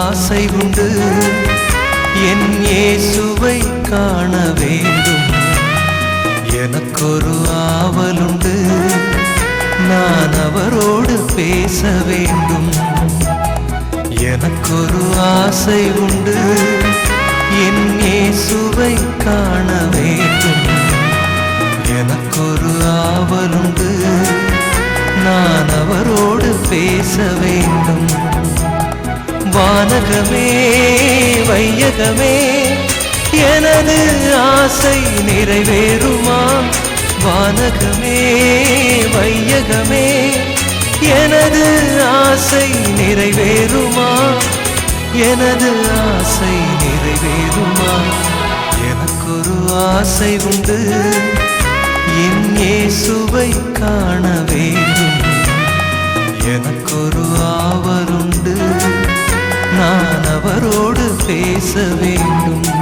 ஆசை உண்டு. என் இயேசுவை காண வேண்டும். எனக்கொரு ஆவலுண்டு. நான் அவரோடு பேச வேண்டும். எனக்கொரு ஆசை உண்டு. என் இயேசுவை காண வேண்டும். எனக்கொரு ஆவலுண்டு. நான் அவரோடு பேச வேண்டும். வானகமே வையகமே எனது ஆசை நிறைவேறுமா? வானகமே வையகமே எனது ஆசை நிறைவேறுமா? எனது ஆசை நிறைவேறுமா? எனக்கொரு ஆசை உண்டு. என் இயேசுவை காண வேண்டும். எனக்கொரு பேச வேண்டும்.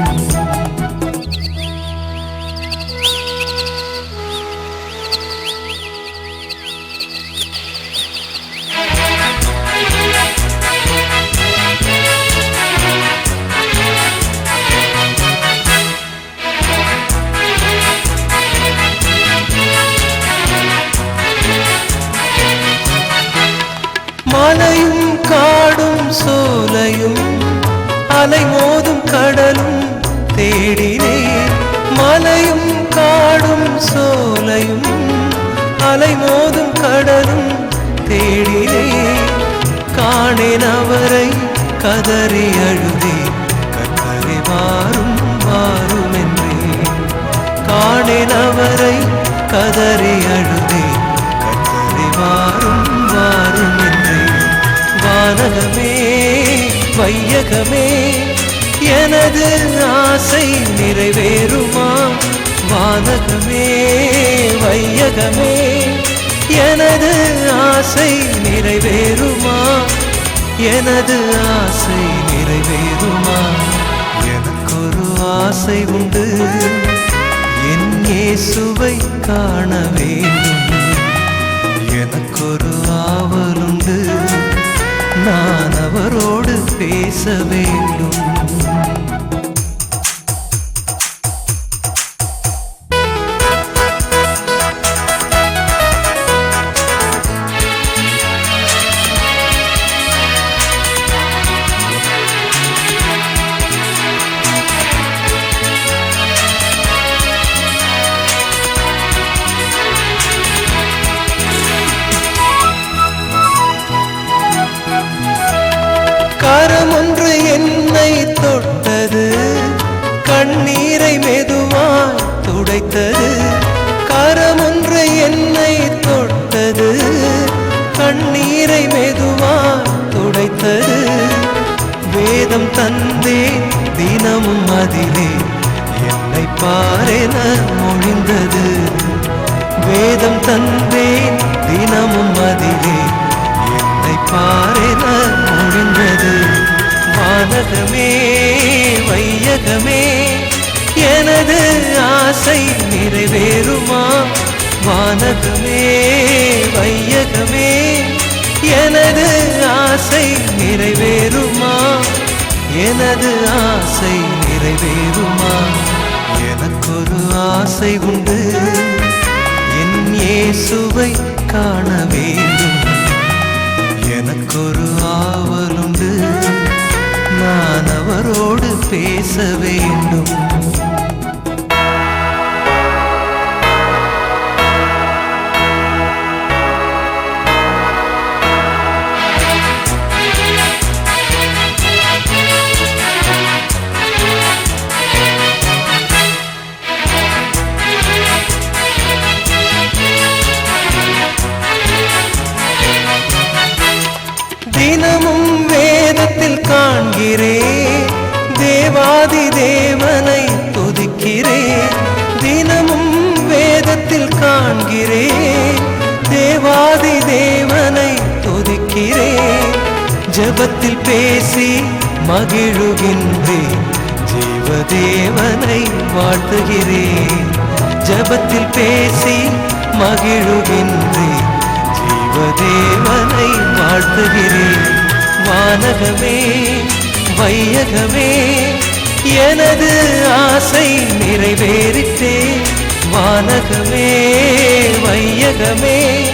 அலைமோதும் கடலும் தேடினேன் மலையும் காடும் சோலையும் அலை மோதும் கடலும் தேடினேன் காணேன் அவரை கதறி அழுதேன் கத்தரை மாறும் மாறும் என்றேன் காணேன் அவரை கதறி அழுதேன் கத்தரை மாறும் மாறும் என்றேன் வானகமே வையகமே. எனது ஆசை நிறைவேறுமா? வானகமே வையகமே. எனது ஆசை நிறைவேறுமா? எனது ஆசை நிறைவேறுமா? எனக்கொரு ஆசை உண்டு. என் இயேசுவை காண வேண்டும். எனக்கொரு ஆவலுண்டு. நான் அவரோடு பேச வேண்டும். வேதம் தந்தேன் தினமும் அதிலே என்னை பாரென மொழிந்தது. வேதம் தந்தேன் தினமும் அதிலே என்னை பாரென முடிந்தது வானகமே வையகமே எனது ஆசை நிறைவேறுமா? வானகமே வையகமே எனது ஆசை நிறைவேறுமா? எனது ஆசை நிறைவேறுமா? எனக்கொரு ஆசை உண்டு. என் இயேசுவை காண வேண்டும். எனக்கொரு ஆவலுண்டு. நான் அவரோடு பேச வேண்டும். காண்கிறேன் தேவாதி தேவனை துதிக்கிறேன் தினமும் வேதத்தில் காண்கிறேன் தேவாதி தேவனை துதிக்கிறேன் ஜபத்தில் பேசி மகிழுகின்றேன் ஜீவதேவனை வாழ்த்துகிறேன் ஜபத்தில் பேசி மகிழுகின்றேன் ஜீவதேவனை வாழ்த்துகிறேன் வானகமே வையகமே எனது ஆசை நிறைவேறிட்டே. வானகமே வையகமே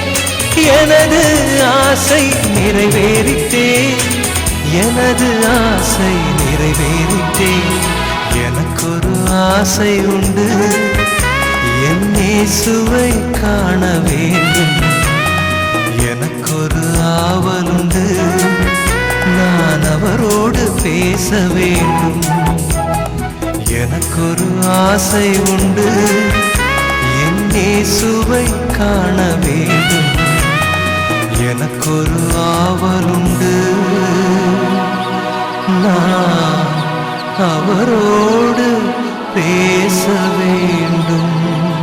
எனது ஆசை நிறைவேறிட்டே. எனது ஆசை நிறைவேறிட்டே. எனக்கொரு ஆசை உண்டு. என் இயேசுவை காண வேண்டும். எனக்கொரு ஆவலுண்டு. பேச வேண்டும். எனக்கொரு ஆசை உண்டு. என்னே சுவை காண வேண்டும். எனக்கொரு ஆவலுண்டு நான் அவரோடு பேச வேண்டும்.